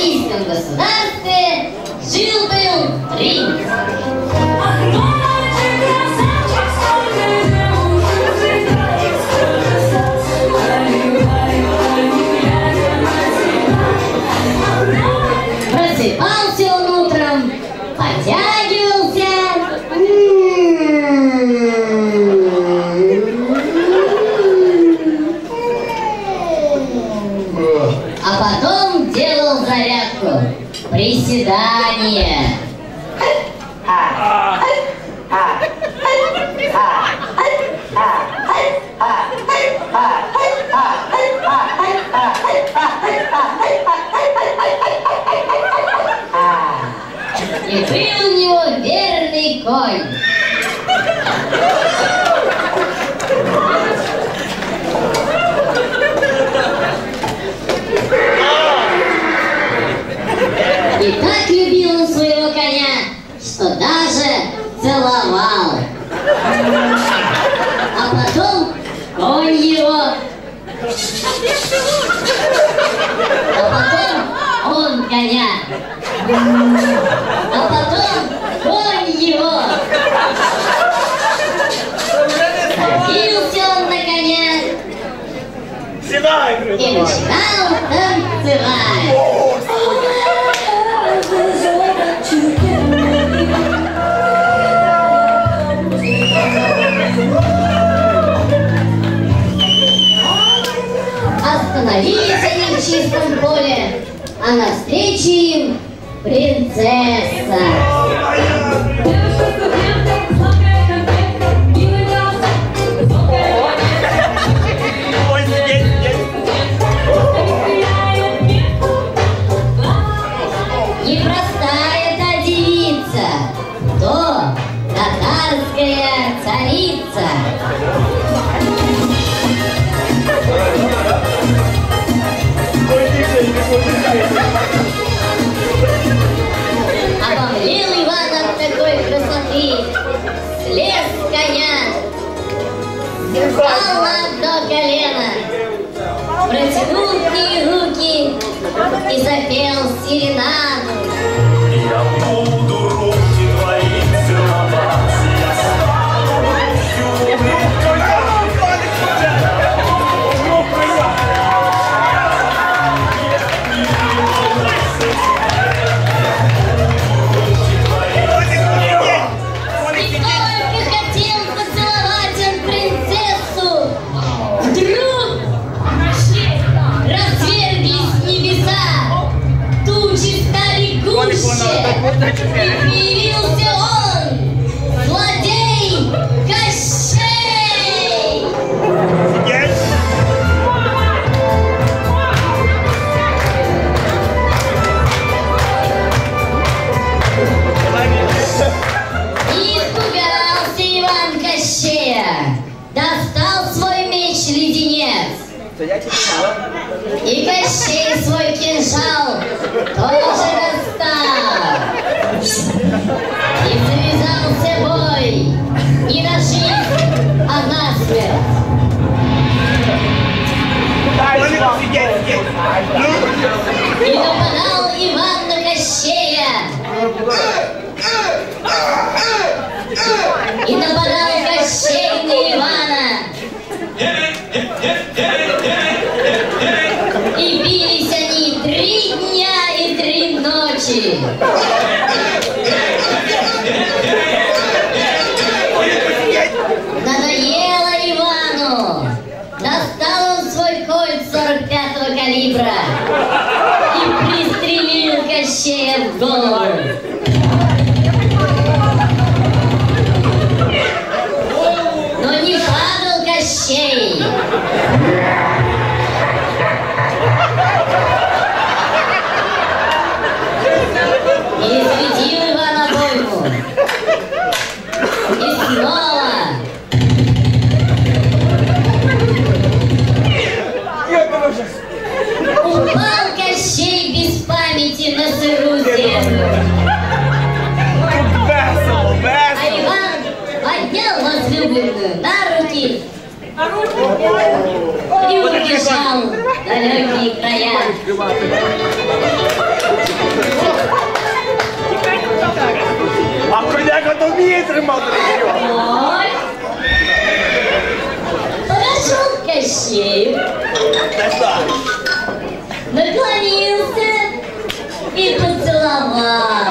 российском государстве жил-был принц. Зарядку. Приседания. И был у него верный конь. И так любил он своего коня, что даже целовал. А потом конь его. А потом он коня. А потом конь его. Садился он на коня и начинал танцевать. Чистом поле, а навстречу им принцесса. Царица. И запел серенаду. И Кощей свой кинжал тоже достал. И завязался бой не на жизнь, а на смерть. И нападал Иван на Кощея. И нападал Кощей на Ивана. Thank you. И светил Иван обойму. И снова. Упал Кощей без памяти на сырую землю. А Иван поднял возлюбленную на руки и убежал в далекие края. это умеет ремонт Подошел к Кащею. Наклонился и поцеловал.